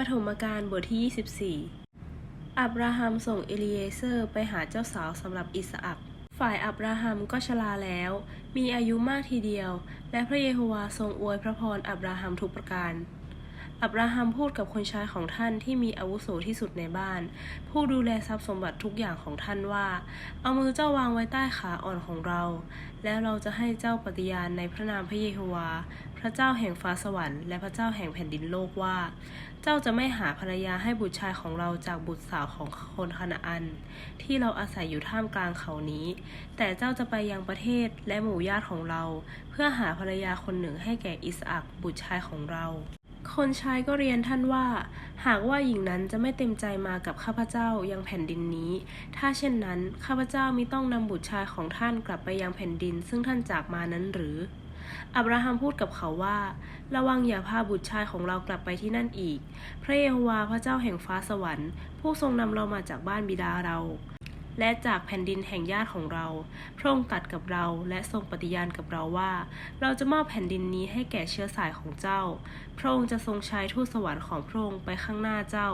ปฐมกาลบทที่ 24 อับราฮัมส่งเอลีเอเซอร์ไปหาเจ้าสาวสำหรับอิสอักฝ่ายอับราฮัมก็ชราแล้ว มีอายุมากทีเดียว และพระเยโฮวาทรงอวยพระพรอับราฮัมทุกประการ อับราฮัมพูดกับคนใช้ของท่านที่มีอาวุโสที่สุดในบ้าน ผู้ดูแลทรัพย์สมบัติทุกอย่างของท่านว่า เอามือเจ้าวางไว้ใต้ขาอ่อนของเรา แล้วเราจะให้เจ้าปฏิญาณในพระนามพระเยโฮวา พระเจ้าแห่งฟ้าสวรรค์และพระเจ้าแห่งแผ่นดินโลกว่า เจ้าจะไม่หาภรรยาให้บุตรชายของเราจากบุตรสาวของคนคานาอัน ที่เราอาศัยอยู่ท่ามกลางเขานี้ แต่เจ้าจะไปยังประเทศและหมู่ญาติของเรา เพื่อหาภรรยาคนหนึ่งให้แก่อิสอักบุตรชายของเรา คนใช้ก็เรียนท่านว่า หากว่าหญิงนั้นจะไม่เต็มใจมากับข้าพเจ้ายังแผ่นดินนี้ ถ้าเช่นนั้นข้าพเจ้ามิต้องนำบุตรชายของท่านกลับไปยังแผ่นดิน ซึ่งท่านจากมานั้นหรือ อับราฮัมพูดกับเขาว่า ระวังอย่าพาบุตรชายของเรากลับไปที่นั่นอีก พระเยโฮวาห์พระเจ้าแห่งฟ้าสวรรค์ ผู้ทรงนำเรามาจากบ้านบิดาเรา และจากแผ่นดินแห่งญาติของเรา พระองค์ตัดกับเราและทรงปฏิญาณกับเราว่า เราจะมอบแผ่นดินนี้ให้แก่เชื้อสายของเจ้า พระองค์จะทรงใช้ทูตสวรรค์ของพระองค์ไปข้างหน้าเจ้า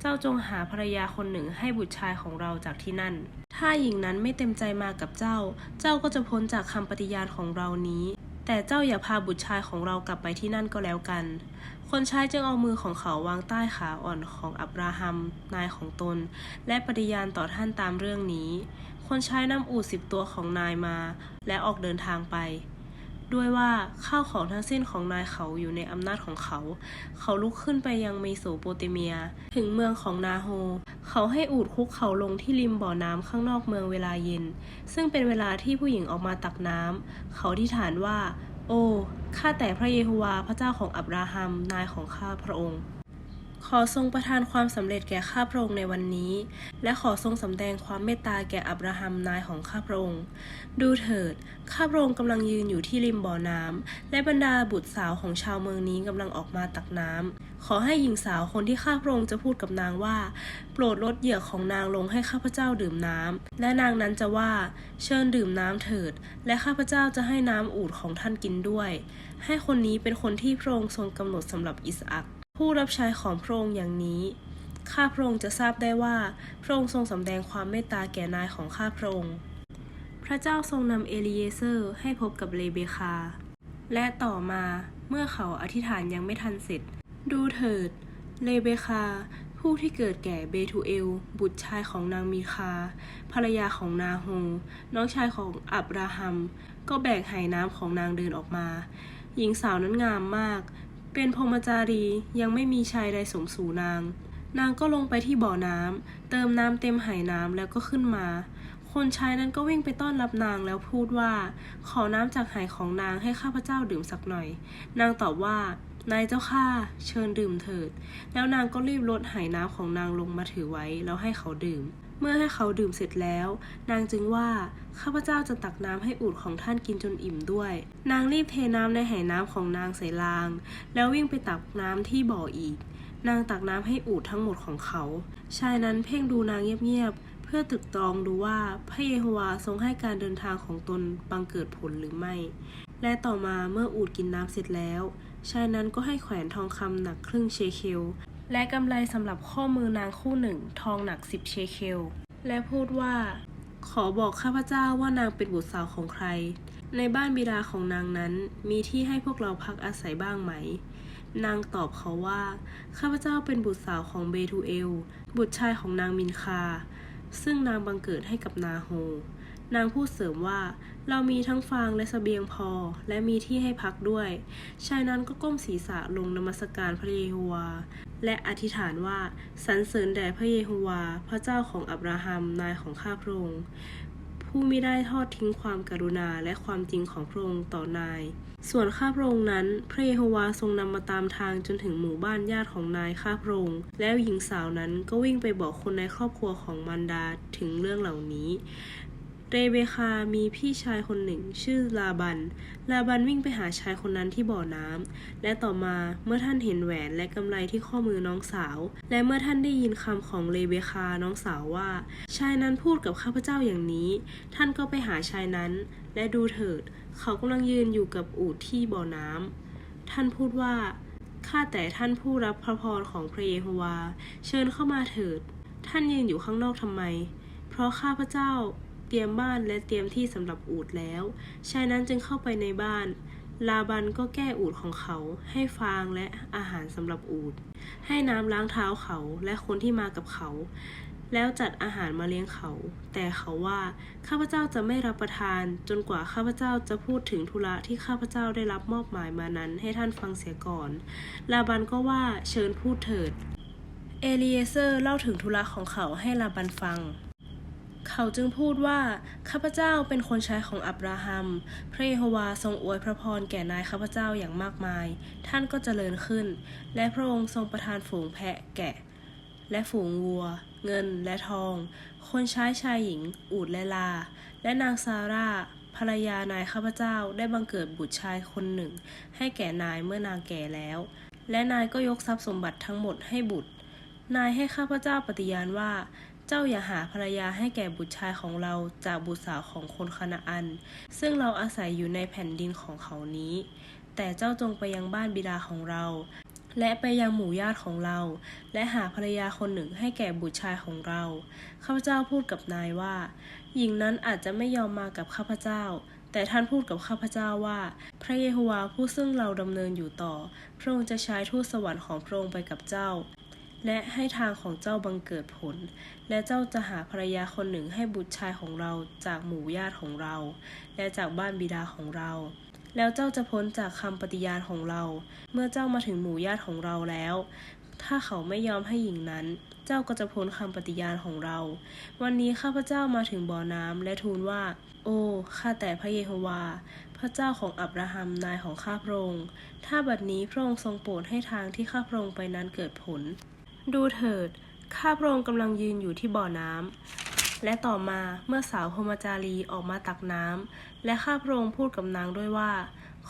เจ้าจงหาภรรยาคนหนึ่งให้บุตรชายของเราจากที่นั่น ถ้าหญิงนั้นไม่เต็มใจมากับเจ้า เจ้าก็จะพ้นจากคำปฏิญาณของเรานี้ แต่เจ้าอย่าพาบุตรชายของเรากลับไปที่นั่นก็แล้วกัน คนใช้จึงเอามือของเขาวางใต้ขาอ่อนของอับราฮัม นายของตน และปฏิญาณต่อท่านตามเรื่องนี้ คนใช้นำอูดสิบตัวของนายมา และออกเดินทางไป ด้วยว่าข้าวของทั้งสิ้นของนายเขาอยู่ในอำนาจของเขา เขาลุกขึ้นไปยังเมโสโปเตเมีย ถึงเมืองของนาโฮ เขาให้อูดคุกเขาลงที่ริมบ่อน้ำข้างนอกเมืองเวลาเย็น ซึ่งเป็นเวลาที่ผู้หญิงออกมาตักน้ำ เขาที่ฐานว่า โอ้ ข้าแต่พระเยโฮวาห์พระเจ้าของอับราฮัม นายของข้าพระองค์ ขอทรงประทานความสำเร็จแก่ข้าพระองค์ในวันนี้ และขอทรงสำแดงความเมตตาแก่อับราฮัมนายของข้าพระองค์ ดูเถิด ข้าพระองค์กำลังยืนอยู่ที่ริมบ่อน้ำและบรรดาบุตรสาวของชาวเมืองนี้กำลังออกมาตักน้ำขอให้หญิงสาวคนที่ข้าพระองค์จะพูดกับนางว่า โปรดลดเหยื่อของนางลงให้ข้าพเจ้าดื่มน้ำและนางนั้นจะว่า เชิญดื่มน้ำเถิด และข้าพเจ้าจะให้น้ำอูฐของท่านกินด้วย ให้คนนี้เป็นคนที่พระองค์ทรงกำหนดสำหรับอิสอัก ผู้รับใช้ของพระองค์อย่างนี้ ข้าพระองค์จะทราบได้ว่า พระองค์ทรงสำแดงความเมตตาแก่นายของข้าพระองค์ พระเจ้าทรงนำเอลีเยเซอร์ให้พบกับเลเบคา และต่อมาเมื่อเขาอธิษฐานยังไม่ทันเสร็จ ดูเถิด เลเบคา ผู้ที่เกิดแก่เบทูเอล บุตรชายของนางมีคา ภรรยาของนาโฮน้องชายของอับราฮัม ก็แบกไหน้ำของนางเดินออกมา หญิงสาวนั้นงามมาก เป็นพรมจารียังไม่มีชายใดสมสู่นาง นางก็ลงไปที่บ่อน้ำเติมน้ำเต็มไหน้ำแล้วก็ขึ้นมา คนใช้นั้นก็วิ่งไปต้อนรับนางแล้วพูดว่า ขอน้ำจากไหของนางให้ข้าพเจ้าดื่มสักหน่อย นางตอบว่านายเจ้าข้าเชิญดื่มเถิด แล้วนางก็รีบลดไหน้ำของนางลงมาถือไว้แล้วให้เขาดื่ม เมื่อให้เขาดื่มเสร็จแล้ว นางจึงว่าข้าพเจ้าจะตักน้ำให้อูฐของท่านกินจนอิ่มด้วย นางรีบเทน้ำในไหน้ำของนางใส่ราง แล้ววิ่งไปตักน้ำที่บ่ออีก นางตักน้ำให้อูฐทั้งหมดของเขา ชายนั้นเพ่งดูนางเงียบๆเพื่อตึกตรองดูว่าพระเยโฮวาทรงให้การเดินทางของตนบังเกิดผลหรือไม่ และต่อมาเมื่ออูฐกินน้ำเสร็จแล้วชายนั้นก็ให้แขวนทองคำหนักครึ่งเชเคล และกำไรสำหรับข้อมือนางคู่หนึ่ง ทองหนักสิบเชเคล และพูดว่า ขอบอกข้าพเจ้าว่านางเป็นบุตรสาวของใคร ในบ้านบิดาของนางนั้นมีที่ให้พวกเราพักอาศัยบ้างไหม นางตอบเขาว่า ข้าพเจ้าเป็นบุตรสาวของเบทูเอล บุตรชายของนางมินคา ซึ่งนางบังเกิดให้กับนาโฮ นางพูดเสริมว่า เรามีทั้งฟางและสเสบียงพอ และมีที่ให้พักด้วย ชายนั้นก็ก้มศีรษะลงนมัสการพระเยโฮวา และอธิษฐานว่าสรรเสริญแด่พระเยโฮวา พระเจ้าของอับราฮัมนายของข้าพระองค์ผู้มิได้ทอดทิ้งความกรุณาและความจริงของพระองค์ต่อนาย ส่วนข้าพระองค์นั้น พระเยโฮวาทรงนำมาตามทางจนถึงหมู่บ้านญาติของนายข้าพระองค์แล้วหญิงสาวนั้นก็วิ่งไปบอกคนในครอบครัวของมันดาถึงเรื่องเหล่านี้ เรเบคามีพี่ชายคนหนึ่ง ชื่อลาบัน ลาบันวิ่งไปหาชายคนนั้นที่บ่อน้ำและต่อมาเมื่อท่านเห็นแหวนและกำไรที่ข้อมือน้องสาว และเมื่อท่านได้ยินคำของเลเบคาน้องสาวว่า ชายนั้นพูดกับข้าพเจ้าอย่างนี้ ท่านก็ไปหาชายนั้น และดูเถิด เขากำลังยืนอยู่กับอูฐที่บ่อน้ำท่านพูดว่าข้าแต่ท่านผู้รับพระพรของพระเยโฮวา เชิญเข้ามาเถิด ท่านยืนอยู่ข้างนอกทำไม เพราะข้าพเจ้า เตรียมบ้านและเตรียมที่สำหรับอูฐแล้ว ชายนั้นจึงเข้าไปในบ้าน ลาบันก็แก้อูฐของเขา ให้ฟางและอาหารสำหรับอูฐให้น้ำล้างเท้าเขาและคนที่มากับเขา แล้วจัดอาหารมาเลี้ยงเขา แต่เขาว่าข้าพเจ้าจะไม่รับประทาน จนกว่าข้าพเจ้าจะพูดถึงธุระที่ข้าพเจ้าได้รับมอบหมายมานั้น ให้ท่านฟังเสียก่อน ลาบันก็ว่าเชิญพูดเถิด เอลีเอเซอร์เล่าถึงธุระของเขาให้ลาบันฟัง เขาจึงพูดว่า ข้าพเจ้าเป็นคนใช้ของอับราฮัม พระเยโฮวาทรงอวยพระพรแก่นายข้าพเจ้าอย่างมากมาย ท่านก็เจริญขึ้น และพระองค์ทรงประทานฝูงแพะแกะ และฝูงวัว เงินและทอง คนใช้ชายหญิง อูดและลา และนางซาร่าภรรยานายข้าพเจ้าได้บังเกิดบุตรชายคนหนึ่ง ให้แก่นายเมื่อนางแก่แล้ว และนายก็ยกทรัพย์สมบัติทั้งหมดให้บุตร นายให้ข้าพเจ้าปฏิญาณว่า เจ้าอย่าหาภรรยาให้แก่บุตรชายของเราจากบุตรสาวของคนคานาอัน ซึ่งเราอาศัยอยู่ในแผ่นดินของเขานี้ แต่เจ้าจงไปยังบ้านบิดาของเรา และไปยังหมู่ญาติของเรา และหาภรรยาคนหนึ่งให้แก่บุตรชายของเราข้าพเจ้าพูดกับนายว่า หญิงนั้นอาจจะไม่ยอมมากับข้าพเจ้าแต่ท่านพูดกับข้าพเจ้าว่า พระเยโฮวาผู้ซึ่งเราดำเนินอยู่ต่อ พระองค์จะใช้ทูตสวรรค์ของพระองค์ไปกับเจ้า และให้ทางของเจ้าบังเกิดผล และเจ้าจะหาภรรยาคนหนึ่งให้บุตรชายของเราจากหมู่ญาติของเรา และจากบ้านบิดาของเรา แล้วเจ้าจะพ้นจากคำปฏิญาณของเรา เมื่อเจ้ามาถึงหมู่ญาติของเราแล้ว ถ้าเขาไม่ยอมให้หญิงนั้น เจ้าก็จะพ้นคำปฏิญาณของเรา วันนี้ข้าพเจ้ามาถึงบ่อน้ำและทูลว่า โอ้ข้าแต่พระเยโฮวาพระเจ้าของอับราฮัมนายของข้าพระองค์ ถ้าบัดนี้พระองค์ทรงโปรดให้ทางที่ข้าพระองค์ไปนั้นเกิดผล ดูเถิด ข้าพระองค์กำลังยืนอยู่ที่บ่อน้ำ และต่อมาเมื่อสาวพรหมจารีออกมาตักน้ำ และข้าพระองค์พูดกับนางด้วยว่า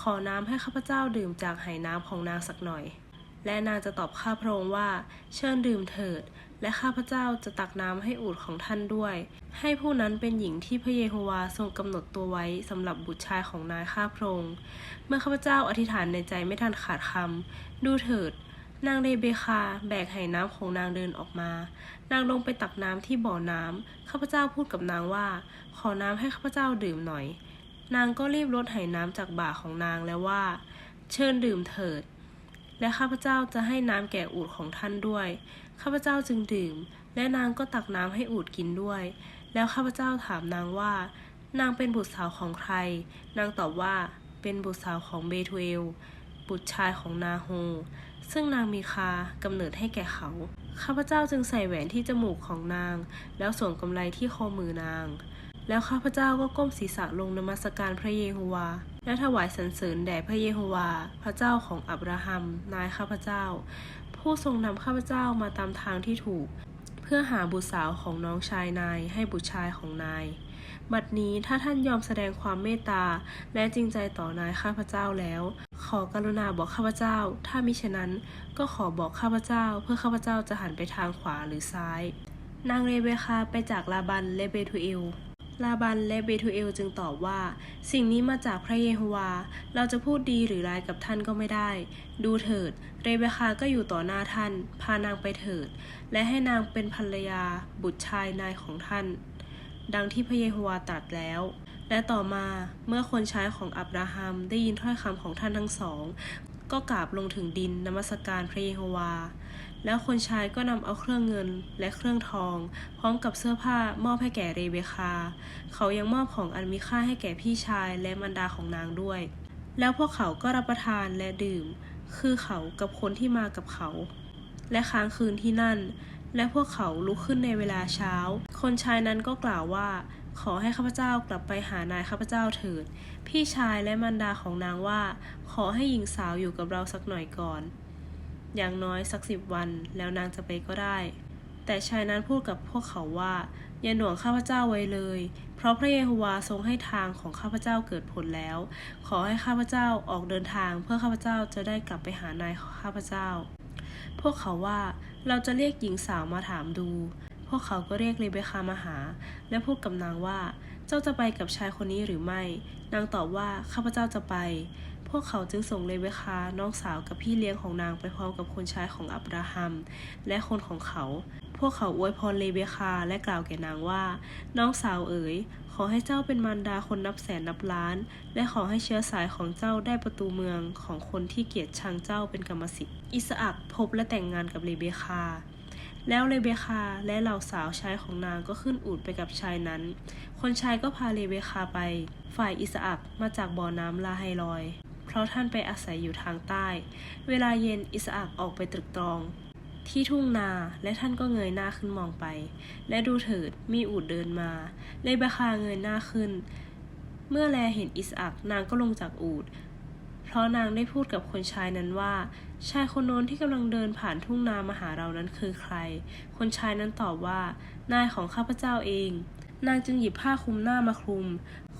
ขอน้ำให้ข้าพเจ้าดื่มจากไหน้ำของนางสักหน่อย และนางจะตอบข้าพระองค์ว่า เชิญดื่มเถิด และข้าพเจ้าจะตักน้ำให้อูฐของท่านด้วย ให้ผู้นั้นเป็นหญิงที่พระเยโฮวาทรงกำหนดตัวไว้สำหรับบุตรชายของนายข้าพระองค์ เมื่อข้าพเจ้าอธิษฐานในใจไม่ทันขาดคำดูเถิด นางเรเบคาแบกไหน้ำของนางเดินออกมา นางลงไปตักน้ำที่บ่อน้ำข้าพเจ้าพูดกับนางว่า ขอน้ำให้ข้าพเจ้าดื่มหน่อย นางก็รีบลดไหน้ำจากบ่าของนางแล้วว่า เชิญดื่มเถิด และข้าพเจ้าจะให้น้ำแก่อูฐของท่านด้วย ข้าพเจ้าจึงดื่ม และนางก็ตักน้ำให้อูฐกินด้วย แล้วข้าพเจ้าถามนางว่า นางเป็นบุตรสาวของใคร นางตอบว่า เป็นบุตรสาวของเบทูเอล บุตรชายของนาโฮ ซึ่งนางมีคากำเนิดให้แก่เขา ข้าพเจ้าจึงใส่แหวนที่จมูกของนาง แล้วสวมกำไรที่ข้อมือนาง แล้วข้าพเจ้าก็ก้มศีรษะลงนมัสการพระเยโฮวา และถวายสรรเสริญแด่พระเยโฮวา พระเจ้าของอับราฮัม นายข้าพเจ้า ผู้ทรงนำข้าพเจ้ามาตามทางที่ถูก เพื่อหาบุตรสาวของน้องชายนายให้บุตรชายของนายบัดนี้ถ้าท่านยอมแสดงความเมตตาและจริงใจต่อนายข้าพเจ้าแล้ว ขอกรุณาบอกข้าพเจ้า ถ้ามิฉะนั้นก็ขอบอกข้าพเจ้า เพื่อข้าพเจ้าจะหันไปทางขวาหรือซ้าย นางเรเบคาไปจากลาบันและเบทูเอล ลาบันและเบทูเอลจึงตอบว่า สิ่งนี้มาจากพระเยโฮวา เราจะพูดดีหรือร้ายกับท่านก็ไม่ได้ ดูเถิด เรเบคาก็อยู่ต่อหน้าท่าน พานางไปเถิด และให้นางเป็นภรรยา บุตรชายนายของท่าน ดังที่พระเยโฮวาตรัสแล้ว และต่อมาเมื่อคนใช้ของอับราฮัมได้ยินถ้อยคำของท่านทั้งสอง ก็กราบลงถึงดินนมัสการพระเยโฮวา แล้วคนใช้ก็นำเอาเครื่องเงินและเครื่องทอง พร้อมกับเสื้อผ้ามอบให้แก่เรเบคา เขายังมอบของอันมีค่าให้แก่พี่ชายและมารดาของนางด้วย แล้วพวกเขาก็รับประทานและดื่ม คือเขากับคนที่มากับเขา และค้างคืนที่นั่น และพวกเขาลุกขึ้นในเวลาเช้า คนชายนั้นก็กล่าวว่า ขอให้ข้าพเจ้ากลับไปหานายข้าพเจ้าเถิด พี่ชายและมารดาของนางว่า ขอให้หญิงสาวอยู่กับเราสักหน่อยก่อน อย่างน้อยสักสิบวันแล้วนางจะไปก็ได้ แต่ชายนั้นพูดกับพวกเขาว่า อย่าหน่วงข้าพเจ้าไว้เลย เพราะพระเยโฮวาทรงให้ทางของข้าพเจ้าเกิดผลแล้ว ขอให้ข้าพเจ้าออกเดินทางเพื่อข้าพเจ้าจะได้กลับไปหานายข้าพเจ้า พวกเขาว่าเราจะเรียกหญิงสาวมาถามดู พวกเขาก็เรียกเรเบคามาหา และพูดกับนางว่า เจ้าจะไปกับชายคนนี้หรือไม่ นางตอบว่าข้าพเจ้าจะไป พวกเขาจึงส่งเรเบคา น้องสาวกับพี่เลี้ยงของนางไปพร้อมกับคนใช้ของอับราฮัม และคนของเขา พวกเขาอวยพรเรเบคาและกล่าวแก่นางว่า น้องสาวเอ๋ย ขอให้เจ้าเป็นมารดาคนนับแสนนับล้าน และขอให้เชื้อสายของเจ้าได้ประตูเมืองของคนที่เกลียดชังเจ้าเป็นกรรมสิทธิ์ อิสอักพบและแต่งงานกับเรเบคา แล้วเรเบคาและเหล่าสาวใช้ของนางก็ขึ้นอูฐไปกับชายนั้น คนชายก็พาเรเบคาไป ฝ่ายอิสอักมาจากบ่อน้ำลาไฮลอย เพราะท่านไปอาศัยอยู่ทางใต้ เวลาเย็นอิสอักออกไปตรึกตรอง ที่ทุ่งนาและท่านก็เงยหน้าขึ้นมองไป และดูเถิดมีอูฐเดินมา เลเบคาเงยหน้าขึ้น เมื่อแลเห็นอิสอักนางก็ลงจากอูฐ เพราะนางได้พูดกับคนชายนั้นว่า ชายคนโน้นที่กำลังเดินผ่านทุ่งนามาหาเรานั้นคือใคร คนชายนั้นตอบว่า นายของข้าพเจ้าเอง นางจึงหยิบผ้าคลุมหน้ามาคลุม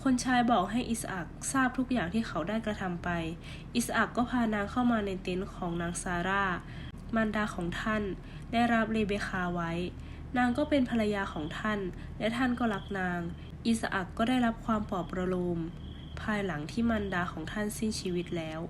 คนชายบอกให้อิสอักทราบทุกอย่างที่เขาได้กระทำไป อิสอักก็พานางเข้ามาในเต็นท์ของนางซาร่ามารดาของท่าน ได้รับเรเบคาไว้ นางก็เป็นภรรยาของท่าน และท่านก็รักนาง อิสอักก็ได้รับความปลอบประโลม ภายหลังที่มารดาของท่านสิ้นชีวิตแล้ว